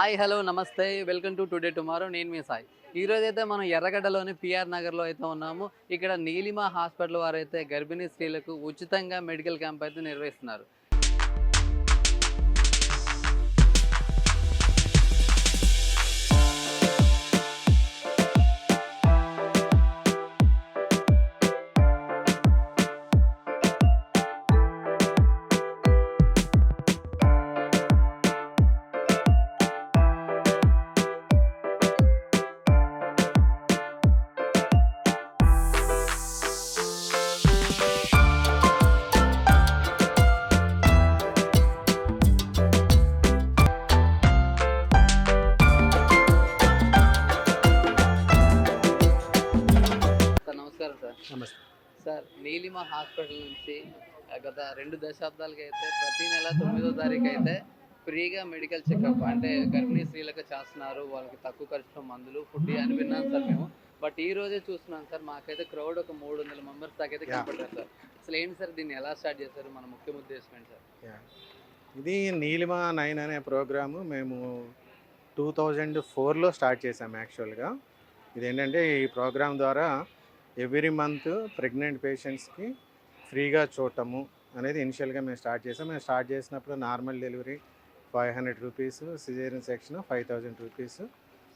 Hi hello నమస్తే. Welcome to today tomorrow. నేను మీ సాయి. ఈ రోజు అయితే మనం ఎర్రగడ్డలోని పిఆర్ నగర్లో అయితే ఉన్నాము. ఇక్కడ నీలిమ హాస్పిటల్ వారైతే గర్భిణీ స్త్రీలకు ఉచితంగా మెడికల్ క్యాంప్ అయితే నిర్వహిస్తున్నారు. నీలిమ హాస్పిటల్ నుంచి గత రెండు దశాబ్దాలకి అయితే ప్రతి నెల తొమ్మిదో తారీఖు అయితే ఫ్రీగా మెడికల్ చెకప్ అంటే గర్భిణీ స్త్రీలకు చేస్తున్నారు. వాళ్ళకి తక్కువ ఖర్చులో మందులు ఫుడ్ అని విన్నాం సార్ మేము. బట్ ఈ రోజే చూస్తున్నాం సార్ మాకైతే క్రౌడ్ ఒక మూడు వందల మెంబర్స్ దాకా అయితే Yeah. కనపడ్డారు సార్. అసలు ఏంటి సార్ దీన్ని ఎలా స్టార్ట్ చేశారు? మన ముఖ్య ఉద్దేశం ఏంటి సార్. ఇది నీలిమ నైన్ అనే ప్రోగ్రాము మేము టూ థౌజండ్ ఫోర్లో స్టార్ట్ చేసాము యాక్చువల్గా. ఇది ఏంటంటే ఈ ప్రోగ్రామ్ ద్వారా ఎవ్రీ మంత్ ప్రెగ్నెంట్ పేషెంట్స్కి ఫ్రీగా చూడటము అనేది ఇనిషియల్గా మేము స్టార్ట్ చేసాం. మేము స్టార్ట్ చేసినప్పుడు normal delivery five hundred rupees caesarean section five thousand rupees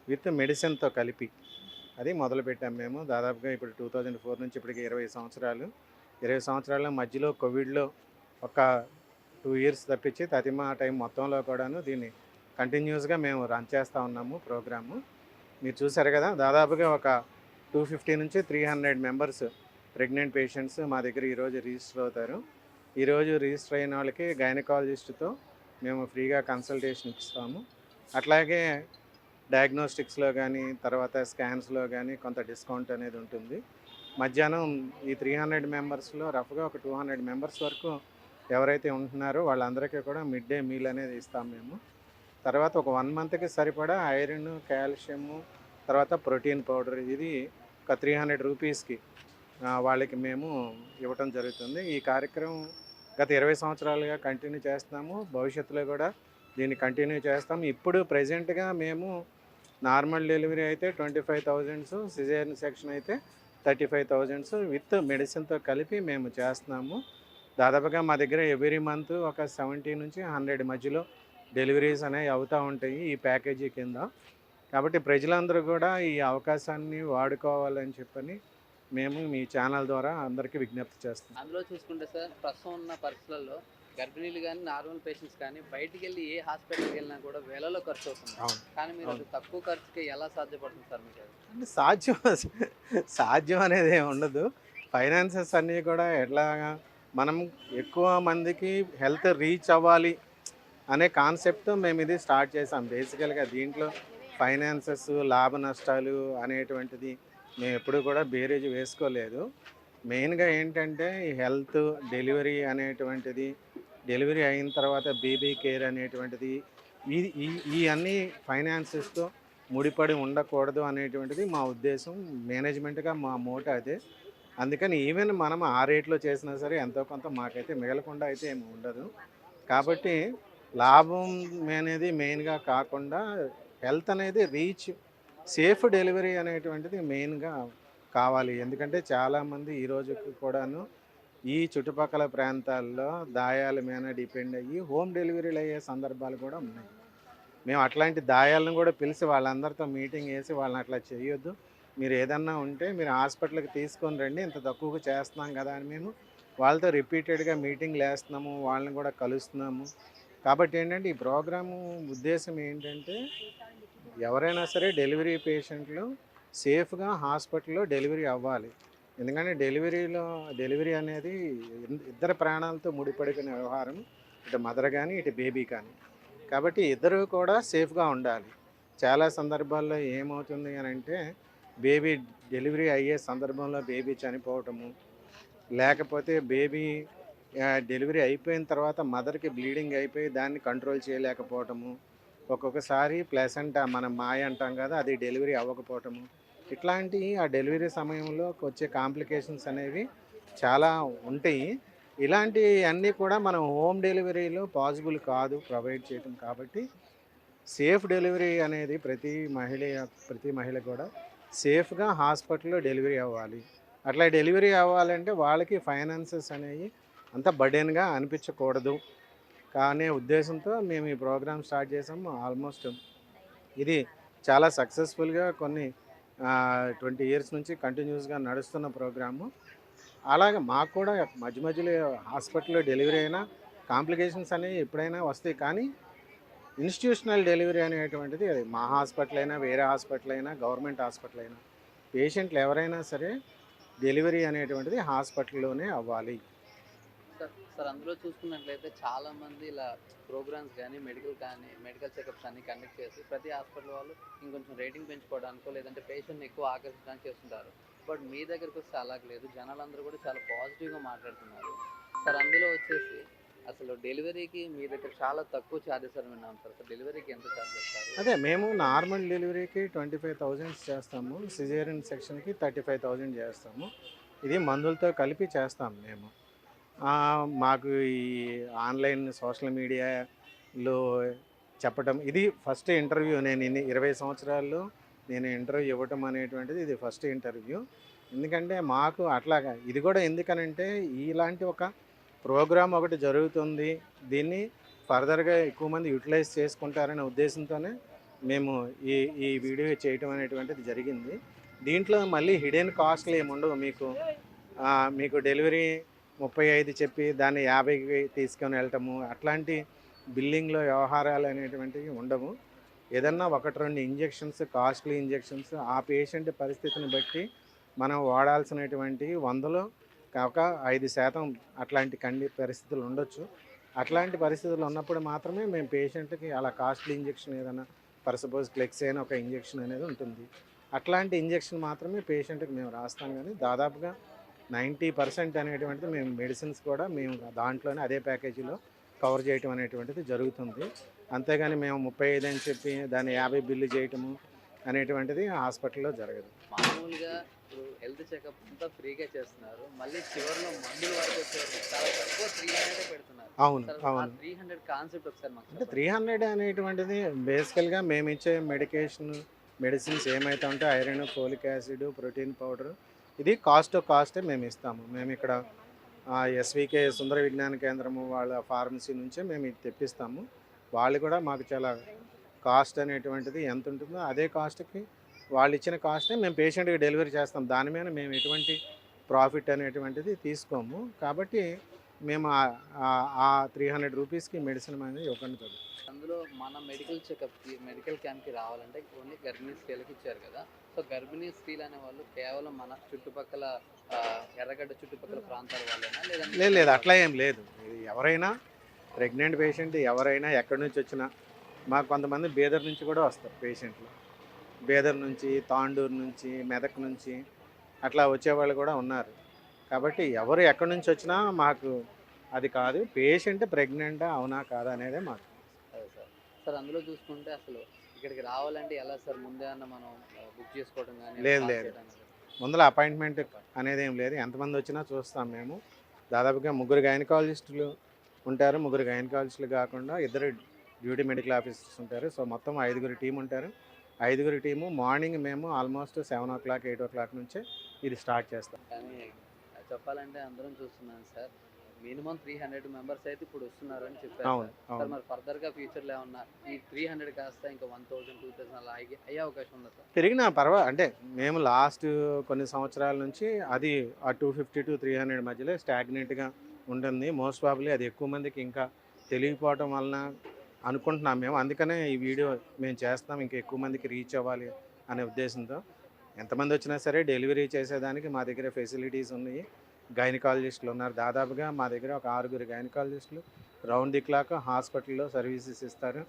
with మెడిసిన్తో కలిపి అది మొదలుపెట్టాం మేము. దాదాపుగా ఇప్పుడు టూ థౌజండ్ ఫోర్ నుంచి ఇప్పటికి ఇరవై సంవత్సరాలు. ఇరవై సంవత్సరాల మధ్యలో కోవిడ్లో ఒక టూ ఇయర్స్ తప్పించి తతిమా టైం మొత్తంలో కూడాను దీన్ని కంటిన్యూస్గా మేము రన్ చేస్తూ ఉన్నాము ప్రోగ్రాము. మీరు చూసారు కదా దాదాపుగా ఒక టూ ఫిఫ్టీ నుంచి three hundred members pregnant patients మా దగ్గర ఈరోజు రిజిస్టర్ అవుతారు. ఈరోజు రిజిస్టర్ అయిన వాళ్ళకి గైనకాలజిస్ట్తో మేము ఫ్రీగా కన్సల్టేషన్ ఇస్తాము. అట్లాగే డయాగ్నోస్టిక్స్లో కానీ తర్వాత స్కాన్స్లో కానీ కొంత డిస్కౌంట్ అనేది ఉంటుంది. మధ్యాహ్నం ఈ త్రీ హండ్రెడ్ మెంబర్స్లో రఫ్గా ఒక టూ హండ్రెడ్ మెంబర్స్ వరకు ఎవరైతే ఉంటున్నారో వాళ్ళందరికీ కూడా మిడ్ డే మీల్ అనేది ఇస్తాం మేము. తర్వాత ఒక వన్ మంత్కి సరిపడా ఐరన్ కాల్షియము తర్వాత ప్రోటీన్ పౌడర్. ఇది ఒక త్రీ హండ్రెడ్ రూపీస్కి వాళ్ళకి మేము ఇవ్వటం జరుగుతుంది. ఈ కార్యక్రమం గత ఇరవై సంవత్సరాలుగా కంటిన్యూ చేస్తున్నాము. భవిష్యత్తులో కూడా దీన్ని కంటిన్యూ చేస్తాం. ఇప్పుడు ప్రజెంట్గా మేము నార్మల్ డెలివరీ అయితే twenty five thousands caesarean section అయితే థర్టీ ఫైవ్ థౌజండ్స్ విత్ మెడిసిన్తో కలిపి మేము చేస్తున్నాము. దాదాపుగా మా దగ్గర ఎవ్రీ మంత్ ఒక సెవెంటీ నుంచి హండ్రెడ్ మధ్యలో డెలివరీస్ అనేవి అవుతూ ఉంటాయి ఈ ప్యాకేజీ కింద. కాబట్టి ప్రజలందరూ కూడా ఈ అవకాశాన్ని వాడుకోవాలని చెప్పని మేము మీ ఛానల్ ద్వారా అందరికీ విజ్ఞప్తి చేస్తున్నాం. అందులో చూసుకుంటే సార్ ప్రస్తుతం ఉన్న పరిస్థితుల్లో గర్భిణీలు కానీ నార్మల్ పేషెంట్స్ కానీ బయటికి వెళ్ళి ఏ హాస్పిటల్కి వెళ్ళినా కూడా వేలలో ఖర్చు అవుతుంది. కానీ మీరు అది. తక్కువ ఖర్చుకి ఎలా సాధ్యపడుతుంది సార్ మీకు? అంటే సాధ్యం సాధ్యం అనేది ఏమి ఉండదు. ఫైనాన్సెస్ అన్నీ కూడా ఎట్లాగా మనం ఎక్కువ మందికి హెల్త్ రీచ్ అవ్వాలి అనే కాన్సెప్ట్ మేము ఇది స్టార్ట్ చేసాం. బేసికల్గా దీంట్లో ఫైనాన్సెస్ లాభ నష్టాలు అనేటువంటిది మేము ఎప్పుడు కూడా బేరేజ్ వేసుకోలేదు. మెయిన్గా ఏంటంటే ఈ హెల్త్ డెలివరీ అనేటువంటిది డెలివరీ అయిన తర్వాత బేబీ కేర్ అనేటువంటిది ఈ ఈ అన్ని ఫైనాన్సెస్తో ముడిపడి ఉండకూడదు అనేటువంటిది మా ఉద్దేశం మేనేజ్మెంట్గా మా మోట అదే. అందుకని ఈవెన్ మనం ఆ రేట్లో చేసినా సరే ఎంతో కొంత మాకైతే మిగలకుండా అయితే ఏమి ఉండదు. కాబట్టి లాభం అనేది మెయిన్గా కాకుండా హెల్త్ అనేది రీచ్ సేఫ్ డెలివరీ అనేటువంటిది మెయిన్గా కావాలి. ఎందుకంటే చాలామంది ఈ రోజుకి కూడాను ఈ చుట్టుపక్కల ప్రాంతాల్లో దాయాల మీద డిపెండ్ అయ్యి హోమ్ డెలివరీలు అయ్యే సందర్భాలు కూడా ఉన్నాయి. మేము అట్లాంటి దాయాలను కూడా పిలిచి వాళ్ళందరితో మీటింగ్ వేసి వాళ్ళని అట్లా చేయొద్దు. మీరు ఏదన్నా ఉంటే మీరు హాస్పిటల్కి తీసుకొని రండి ఇంత తక్కువగా చేస్తున్నాం కదా అని మేము వాళ్ళతో రిపీటెడ్గా మీటింగ్లు వేస్తున్నాము వాళ్ళని కూడా కలుస్తున్నాము. కాబట్టి ఏంటంటే ఈ ప్రోగ్రాము ఉద్దేశం ఏంటంటే ఎవరైనా సరే డెలివరీ పేషెంట్లు సేఫ్గా హాస్పిటల్లో డెలివరీ అవ్వాలి. ఎందుకంటే డెలివరీలో డెలివరీ అనేది ఇద్దరు ప్రాణాలతో ముడిపడిన వ్యవహారం. ఇటు మదర్ కానీ ఇటు బేబీ కానీ. కాబట్టి ఇద్దరు కూడా సేఫ్గా ఉండాలి. చాలా సందర్భాల్లో ఏమవుతుంది అని అంటే బేబీ డెలివరీ అయ్యే సందర్భంలో బేబీ చనిపోవటము లేకపోతే బేబీ డెలివరీ అయిపోయిన తర్వాత మదర్కి బ్లీడింగ్ అయిపోయి దాన్ని కంట్రోల్ చేయలేకపోవటము ఒక్కొక్కసారి ప్లెసెంట్ మనం మాయ అంటాం కదా అది డెలివరీ అవ్వకపోవటము. ఇట్లాంటి ఆ డెలివరీ సమయంలో వచ్చే కాంప్లికేషన్స్ అనేవి చాలా ఉంటాయి. ఇలాంటి అన్నీ కూడా మనం హోమ్ డెలివరీలో పాసిబుల్ కాదు ప్రొవైడ్ చేయటం కాబట్టి సేఫ్ డెలివరీ అనేది ప్రతి మహిళ ప్రతి మహిళ కూడా సేఫ్గా హాస్పిటల్లో డెలివరీ అవ్వాలి. అట్లా డెలివరీ అవ్వాలంటే వాళ్ళకి ఫైనాన్సెస్ అనేవి అంత బర్డెన్గా అనిపించకూడదు. కానీ ఉద్దేశంతో మేము ఈ ప్రోగ్రామ్ స్టార్ట్ చేసాము ఆల్మోస్ట్ ఇది చాలా సక్సెస్ఫుల్గా కొన్ని ట్వంటీ ఇయర్స్ నుంచి కంటిన్యూస్గా నడుస్తున్న ప్రోగ్రాము. అలాగే మాకు కూడా మధ్య మధ్యలో హాస్పిటల్లో డెలివరీ అయినా కాంప్లికేషన్స్ అనేవి ఎప్పుడైనా వస్తాయి కానీ ఇన్స్టిట్యూషనల్ డెలివరీ అనేటువంటిది అది మా హాస్పిటల్ అయినా వేరే హాస్పిటల్ అయినా గవర్నమెంట్ హాస్పిటల్ అయినా పేషెంట్లు ఎవరైనా సరే డెలివరీ అనేటువంటిది హాస్పిటల్లోనే అవ్వాలి. సార్. సార్ అందులో చూసుకున్నట్లయితే చాలా మంది ఇలా ప్రోగ్రామ్స్ కానీ మెడికల్ కానీ మెడికల్ చెకప్స్ అన్ని కండక్ట్ చేసి ప్రతి హాస్పిటల్ వాళ్ళు ఇంకొంచెం రేటింగ్ పెంచుకోవడానికో లేదంటే పేషెంట్ని ఎక్కువ ఆకర్షించడానికి చేస్తుంటారు. బట్ మీ దగ్గరకు వస్తే అలాగ లేదు. జనాలందరూ కూడా చాలా పాజిటివ్గా మాట్లాడుతున్నారు. సార్ అందులో వచ్చేసి అసలు డెలివరీకి మీ దగ్గర చాలా తక్కువ ఛార్జెస్ అని విన్నాం సార్. సార్ డెలివరీకి ఎంత ఛార్జ్ చేస్తారు అదే మేము నార్మల్ డెలివరీకి ట్వంటీ ఫైవ్ థౌజండ్ చేస్తాము. సిజేరియన్ సెక్షన్కి థర్టీ ఫైవ్ థౌజండ్ చేస్తాము. ఇది మందులతో కలిపి చేస్తాం మేము. మాకు ఈ ఆన్లైన్ సోషల్ మీడియాలో చెప్పటం ఇది ఫస్ట్ ఇంటర్వ్యూ. నేను ఇన్ని ఇరవై సంవత్సరాల్లో నేను ఇంటర్వ్యూ ఇవ్వటం అనేటువంటిది ఇది ఫస్ట్ ఇంటర్వ్యూ. ఎందుకంటే మాకు అట్లాగా ఇది కూడా ఎందుకనంటే ఇలాంటి ఒక ప్రోగ్రామ్ ఒకటి జరుగుతుంది. దీన్ని ఫర్దర్గా ఎక్కువ మంది యూటిలైజ్ చేసుకుంటారనే ఉద్దేశంతోనే మేము ఈ ఈ వీడియో చేయటం అనేటువంటిది జరిగింది. దీంట్లో మళ్ళీ హిడెన్ కాస్ట్లు ఏమి ఉండవు మీకు మీకు డెలివరీ ముప్పై ఐదు చెప్పి దాన్ని యాభైకి తీసుకొని వెళ్ళటము అట్లాంటి బిల్లింగ్లో వ్యవహారాలు అనేటువంటివి ఉండవు. ఏదన్నా ఒకటి రెండు ఇంజెక్షన్స్ కాస్ట్లీ ఇంజెక్షన్స్ ఆ పేషెంట్ పరిస్థితిని బట్టి మనం వాడాల్సినటువంటి వందలో కాక ఐదు శాతం అట్లాంటి కండి పరిస్థితులు ఉండొచ్చు. అట్లాంటి పరిస్థితులు ఉన్నప్పుడు మాత్రమే మేము పేషెంట్కి అలా కాస్ట్లీ ఇంజెక్షన్ ఏదైనా ఫర్ సపోజ్ క్లెక్స్ అయిన ఒక ఇంజెక్షన్ అనేది ఉంటుంది. అట్లాంటి ఇంజెక్షన్ మాత్రమే పేషెంట్కి మేము రాస్తాం కానీ దాదాపుగా నైంటీ పర్సెంట్ అనేటువంటిది మేము మెడిసిన్స్ కూడా మేము దాంట్లోనే అదే ప్యాకేజీలో కవర్ చేయటం అనేటువంటిది జరుగుతుంది. అంతేగాని మేము ముప్పై ఐదు అని చెప్పి దాన్ని యాభై బిల్లు చేయటము అనేటువంటిది హాస్పిటల్లో జరగదు. మామూలుగా ఇప్పుడు హెల్త్ చెకప్ అంతా ఫ్రీగా చేస్తున్నారు. మళ్ళీ చివరిలో మందుల వరకు వచ్చేసరికి చాలా తక్కువ త్రీ హండ్రెడ్ పెడుతున్నారు. అవును అవును. త్రీ హండ్రెడ్ కాన్సెప్ట్ ఒకసారి అంటే. త్రీ హండ్రెడ్ అనేటువంటిది బేసికల్గా మేము ఇచ్చే మెడికేషన్ మెడిసిన్స్ ఏమైతే ఉంటే iron folic acid protein powder ఇది కాస్ట్ కాస్టే మేము ఇస్తాము. మేము ఇక్కడ ఎస్వికే సుందర విజ్ఞాన కేంద్రము వాళ్ళ ఫార్మసీ నుంచే మేము ఇది తెప్పిస్తాము. వాళ్ళు కూడా మాకు చాలా కాస్ట్ అనేటువంటిది ఎంత ఉంటుందో అదే కాస్ట్కి వాళ్ళు ఇచ్చిన కాస్టే మేము పేషెంట్కి డెలివరీ చేస్తాం. దాని మీద మేము ఎటువంటి ప్రాఫిట్ అనేటువంటిది తీసుకోము. కాబట్టి మేము ఆ- త్రీ హండ్రెడ్ రూపీస్కి మెడిసిన్ అనేది ఇవ్వకుండా జరుగుతుంది అందులో మన మెడికల్ చెకప్కి మెడికల్ క్యాంప్కి రావాలంటే ఓన్లీ గర్భిణీ స్త్రీలకు ఇచ్చారు కదా. సో గర్భిణీ స్త్రీలు అనే వాళ్ళు కేవలం మన చుట్టుపక్కల ఎర్రగడ్డ చుట్టుపక్కల ప్రాంతాల వాళ్ళైనా లేదు లేదు అట్లా ఏం లేదు. ఎవరైనా ప్రెగ్నెంట్ పేషెంట్ ఎవరైనా ఎక్కడి నుంచి వచ్చినా మాకు కొంతమంది బేదర్ నుంచి కూడా వస్తారు పేషెంట్లు బేదర్ నుంచి తాండూరు నుంచి మెదక్ నుంచి అట్లా వచ్చేవాళ్ళు కూడా ఉన్నారు. కాబట్టి ఎవరు ఎక్కడి నుంచి వచ్చినా మాకు అది కాదు పేషెంట్ ప్రెగ్నెంటా అవునా కాదా అనేదే మాకు అదే సార్. సార్ అందులో చూసుకుంటే అసలు ఇక్కడికి రావాలంటే ఎలా సార్? ముందే అన్న మనం బుక్ చేసుకోవడం కానీ లేదు, లేదు. ముందర అపాయింట్మెంట్ అనేది ఏం లేదు. ఎంతమంది వచ్చినా చూస్తాం మేము. దాదాపుగా ముగ్గురు గైనకాలజిస్టులు ఉంటారు. ముగ్గురు గైనకాలజిస్టులు కాకుండా ఇద్దరు డ్యూటీ మెడికల్ ఆఫీసర్స్ ఉంటారు. సో మొత్తం ఐదుగురు టీం ఉంటారు. ఐదుగురు టీము మార్నింగ్ మేము almost seven o'clock eight o'clock నుంచే ఇది స్టార్ట్ చేస్తాం. కానీ చెప్పాలంటే అందరం చూస్తున్నాను sir. Minimum three hundred members అయితే ఇప్పుడు వస్తున్నారు అని చెప్పారు సార్. మరి ఫర్దర్గా ఫ్యూచర్లో ఏమన్నా ఈ త్రీ హండ్రెడ్ కాస్త ఇంకా వన్ థౌసండ్ టూ థౌసండ్ అలా అయ్యే అయ్యే అవకాశం ఉందా సార్? పెరిగిన పర్వా అంటే మేము లాస్ట్ కొన్ని సంవత్సరాల నుంచి అది ఆ two fifty to three hundred మధ్యలో స్టాగ్నెంట్గా ఉంటుంది. మోస్ట్ ప్రాబ్లీ అది ఎక్కువ మందికి ఇంకా తెలియకపోవటం వలన అనుకుంటున్నాం మేము. అందుకనే ఈ వీడియో మేము చేస్తాం ఇంకా ఎక్కువ మందికి రీచ్ అవ్వాలి అనే ఉద్దేశంతో. ఎంతమంది వచ్చినా సరే డెలివరీ చేసేదానికి మా దగ్గర ఫెసిలిటీస్ ఉన్నాయి. గైనకాలజిస్టులు ఉన్నారు. దాదాపుగా మా దగ్గర ఒక ఆరుగురు గైనకాలజిస్టులు రౌండ్ ది క్లాక్ హాస్పిటల్లో సర్వీసెస్ ఇస్తారు.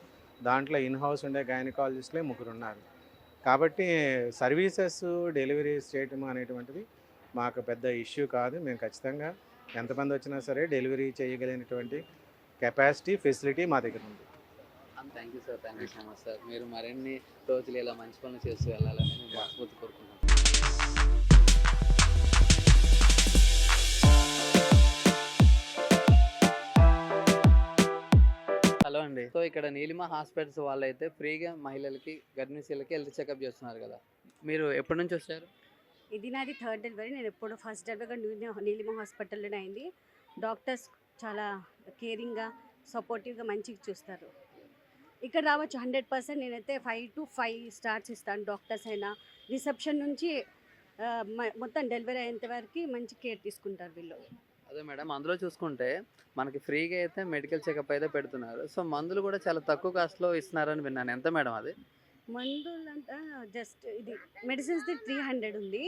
దాంట్లో ఇన్ హౌస్ ఉండే గైనకాలజిస్టులే ముగ్గురు ఉన్నారు కాబట్టి సర్వీసెస్ డెలివరీస్ చేయటం అనేటువంటిది మాకు పెద్ద ఇష్యూ కాదు. మేము ఖచ్చితంగా ఎంతమంది వచ్చినా సరే డెలివరీ చేయగలిగినటువంటి కెపాసిటీ ఫెసిలిటీ మా దగ్గర ఉంది. Thank you sir. Thank you so much sir. మీరు మరిన్ని రోజులు ఇలా మంచి పనులు చేస్తూ వెళ్ళాలని మనస్ఫూర్తి కోరుకుంటున్నాను. హలో అండి. సో ఇక్కడ నీలిమ హాస్పిటల్స్ వాళ్ళు అయితే ఫ్రీగా మహిళలకి గర్భిణీశీలకి హెల్త్ చెకప్ చేస్తున్నారు కదా. మీరు ఎప్పటి నుంచి వచ్చారు? ఇది నాది థర్డ్ డెలివరీ నేను ఎప్పుడు ఫస్ట్ డెలివరీ నీలిమ నీలిమ హాస్పిటల్లోనే అయింది. డాక్టర్స్ చాలా కేరింగ్గా సపోర్టివ్గా మంచిగా చూస్తారు. ఇక్కడ రావచ్చు హండ్రెడ్ పర్సెంట్ నేనైతే ఫైవ్ టు ఫైవ్ స్టార్స్ ఇస్తాను డాక్టర్స్ అయినా. రిసెప్షన్ నుంచి మొత్తం డెలివరీ అయ్యేంత వరకు మంచి కేర్ తీసుకుంటారు వీళ్ళు. అదే మేడం. అందులో చూసుకుంటే మనకి ఫ్రీగా అయితే మెడికల్ చెకప్ అయితే పెడుతున్నారు. సో మందులు కూడా చాలా తక్కువ కాస్ట్లో ఇస్తున్నారని విన్నాను. ఎంత మేడం అది? మందులు అంటే జస్ట్ ఇది మెడిసిన్స్ది త్రీ హండ్రెడ్ ఉంది.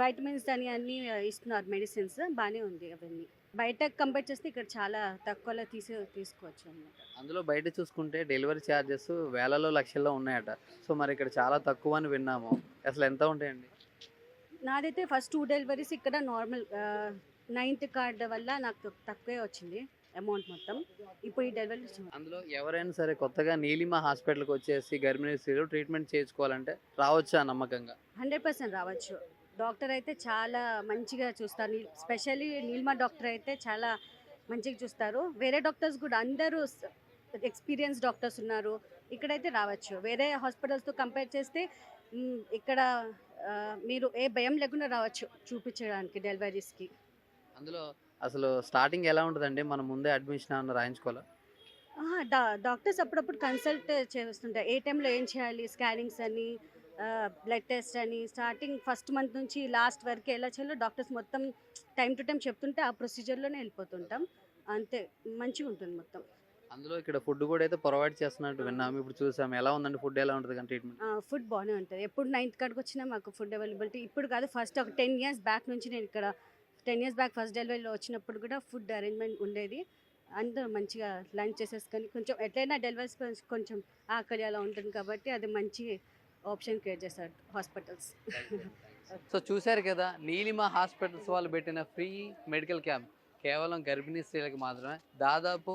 వైటమిన్స్ అని అన్నీ ఇస్తున్నారు మెడిసిన్స్. బాగానే ఉంది అవన్నీ. బయట కంపేర్ చేస్తే ఇక్కడ చాలా తక్కువలో తీసి తీసుకోవచ్చు అన్నమాట. అందులో బయట చూసుకుంటే డెలివరీ ఛార్జెస్ వేలలో లక్షల్లో ఉన్నాయట. సో మరి ఇక్కడ చాలా తక్కువ అని విన్నాము. అసలు ఎంత ఉంటాయండి? నాదైతే ఫస్ట్ టూ డెలివరీస్ ఇక్కడ నార్మల్ నైన్త్ కార్డ్ వల్ల నాకు తక్కువే వచ్చింది అమౌంట్ మొత్తం. ఇప్పుడు ఈ డెలివరీ అందులో ఎవరైనా సరే కొత్తగా నీలిమ హాస్పిటల్కి వచ్చేసి గర్భిణీ స్త్రీలు ట్రీట్మెంట్ చేయించుకోవాలంటే రావచ్చా నమ్మకంగా? హండ్రెడ్ పర్సెంట్ రావచ్చు. డాక్టర్ అయితే చాలా మంచిగా చూస్తారు. స్పెషల్లీ నీల్మా డాక్టర్ అయితే చాలా మంచిగా చూస్తారు. వేరే డాక్టర్స్ కూడా అందరూ ఎక్స్పీరియన్స్ డాక్టర్స్ ఉన్నారు. ఇక్కడైతే రావచ్చు. వేరే హాస్పిటల్స్తో కంపేర్ చేస్తే ఇక్కడ మీరు ఏ భయం లేకుండా రావచ్చు చూపించడానికి డెలివరీస్కి. అందులో అసలు స్టార్టింగ్ ఎలా ఉంటుందండి? మనం ముందే అడ్మిషన్ ఏమన్నా రాయించుకోవాలా? డా డాక్టర్స్ అప్పుడప్పుడు కన్సల్ట్ చేస్తుంటారు. ఏ టైంలో ఏం చేయాలి? స్కానింగ్స్ అని బ్లడ్ టెస్ట్ అని స్టార్టింగ్ ఫస్ట్ మంత్ నుంచి లాస్ట్ వరకు ఎలా చేయాలో డాక్టర్స్ మొత్తం టైం టు టైం చెప్తుంటే ఆ ప్రొసీజర్లోనే వెళ్ళిపోతుంటాం. అంతే మంచిగా ఉంటుంది మొత్తం. అందులో ఇక్కడ ఫుడ్ కూడా అయితే ప్రొవైడ్ చేస్తున్నట్టు విన్నాము. ఇప్పుడు చూసాం ఎలా ఉందండి? ఫుడ్ ఎలా ఉంటుంది కానీ ట్రీట్మెంట్? ఫుడ్ బాగానే ఉంటుంది. ఎప్పుడు నైన్త్ కాడికి వచ్చినా మాకు ఫుడ్ అవైలబిలిటీ. ఇప్పుడు కాదు ఫస్ట్ ఒక టెన్ ఇయర్స్ బ్యాక్ నుంచి నేను ఇక్కడ టెన్ ఇయర్స్ బ్యాక్ ఫస్ట్ డెలివరీలో వచ్చినప్పుడు కూడా ఫుడ్ అరేంజ్మెంట్ ఉండేది. అందరూ మంచిగా లంచ్ చేసేసుకొని కొంచెం ఎట్లయినా డెలివరీస్ కొంచెం ఆకలి అలా ఉంటుంది కాబట్టి అది మంచి ఆప్షన్ క్రియేట్ చేస్తారు హాస్పిటల్స్. సో చూశారు కదా నీలిమ హాస్పిటల్స్ వాళ్ళు పెట్టిన ఫ్రీ మెడికల్ క్యాంప్ కేవలం గర్భిణీ స్త్రీలకు మాత్రమే. దాదాపు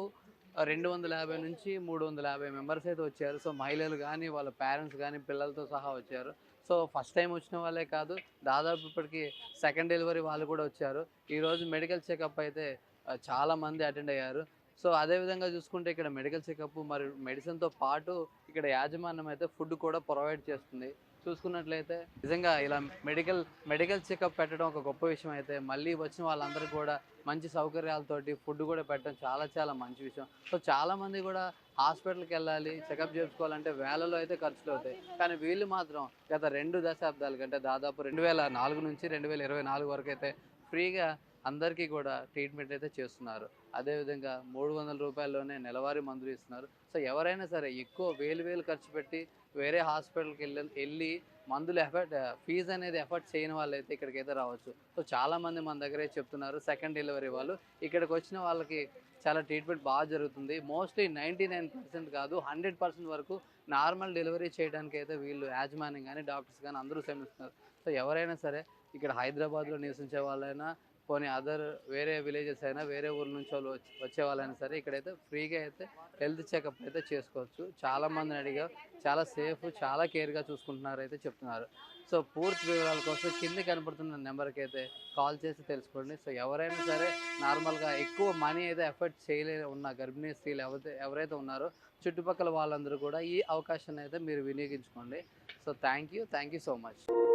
రెండు వందల యాభై నుంచి మూడు వందల యాభై మెంబర్స్ అయితే వచ్చారు. సో మహిళలు కానీ వాళ్ళ పేరెంట్స్ కానీ పిల్లలతో సహా వచ్చారు. సో ఫస్ట్ టైం వచ్చిన వాళ్ళే కాదు దాదాపు ఇప్పటికి సెకండ్ డెలివరీ వాళ్ళు కూడా వచ్చారు. ఈరోజు మెడికల్ చెకప్ అయితే చాలామంది చాలా మంది అటెండ్ అయ్యారు. సో అదే విధంగా చూసుకుంటే ఇక్కడ మెడికల్ చెకప్ మరి మెడిసిన్తో పాటు ఇక్కడ యాజమాన్యం అయితే ఫుడ్ కూడా ప్రొవైడ్ చేస్తుంది. చూసుకున్నట్లయితే నిజంగా ఇలా మెడికల్ మెడికల్ చెకప్ పెట్టడం ఒక గొప్ప విషయం అయితే మళ్ళీ వచ్చిన వాళ్ళందరికీ కూడా మంచి సౌకర్యాలతోటి ఫుడ్ కూడా పెట్టడం చాలా చాలా మంచి విషయం. సో చాలామంది కూడా హాస్పిటల్కి వెళ్ళాలి చెకప్ చేసుకోవాలంటే వేలలో అయితే ఖర్చులు అవుతాయి. కానీ వీళ్ళు మాత్రం గత రెండు దశాబ్దాల కంటే దాదాపు రెండు వేల నాలుగు నుంచి రెండు వేల ఇరవై నాలుగు వరకు అయితే ఫ్రీగా అందరికీ కూడా ట్రీట్మెంట్ అయితే చేస్తున్నారు. అదేవిధంగా మూడు వందల రూపాయల్లోనే నెలవారీ మందులు ఇస్తున్నారు. సో ఎవరైనా సరే ఎక్కువ వేలు వేలు ఖర్చు పెట్టి వేరే హాస్పిటల్కి వెళ్ళి వెళ్ళి మందులు ఎఫర్ట్ ఫీజు అనేది ఎఫర్ట్ చేయని వాళ్ళు అయితే ఇక్కడికైతే రావచ్చు. సో చాలామంది మన దగ్గరే చెప్తున్నారు సెకండ్ డెలివరీ వాళ్ళు. ఇక్కడికి వచ్చిన వాళ్ళకి చాలా ట్రీట్మెంట్ బాగా జరుగుతుంది. మోస్ట్లీ నైంటీ నైన్ పర్సెంట్ కాదు హండ్రెడ్ పర్సెంట్ వరకు నార్మల్ డెలివరీ చేయడానికి అయితే వీళ్ళు యాజమాన్యం కానీ డాక్టర్స్ కానీ అందరూ శ్రమిస్తున్నారు. సో ఎవరైనా సరే ఇక్కడ హైదరాబాద్లో నివసించే వాళ్ళైనా పోనీ అదర్ వేరే విలేజెస్ అయినా వేరే ఊర్ల నుంచి వాళ్ళు వచ్చి- వచ్చే వాళ్ళైనా సరే ఇక్కడైతే ఫ్రీగా అయితే హెల్త్ చెకప్ అయితే చేసుకోవచ్చు. చాలా మందిని అడిగా చాలా సేఫ్ చాలా కేర్గా చూసుకుంటున్నారు అయితే చెప్తున్నారు. సో పూర్తి వివరాల కోసం కింద కనపడుతున్న నెంబర్కి అయితే కాల్ చేసి తెలుసుకోండి. సో ఎవరైనా సరే నార్మల్గా ఎక్కువ మనీ అయితే ఎఫర్ట్ చేయలే ఉన్న గర్భిణీ స్త్రీలు ఎవరైతే ఎవరైతే ఉన్నారో చుట్టుపక్కల వాళ్ళందరూ కూడా ఈ అవకాశాన్ని అయితే మీరు వినియోగించుకోండి. So thank you thank you so much.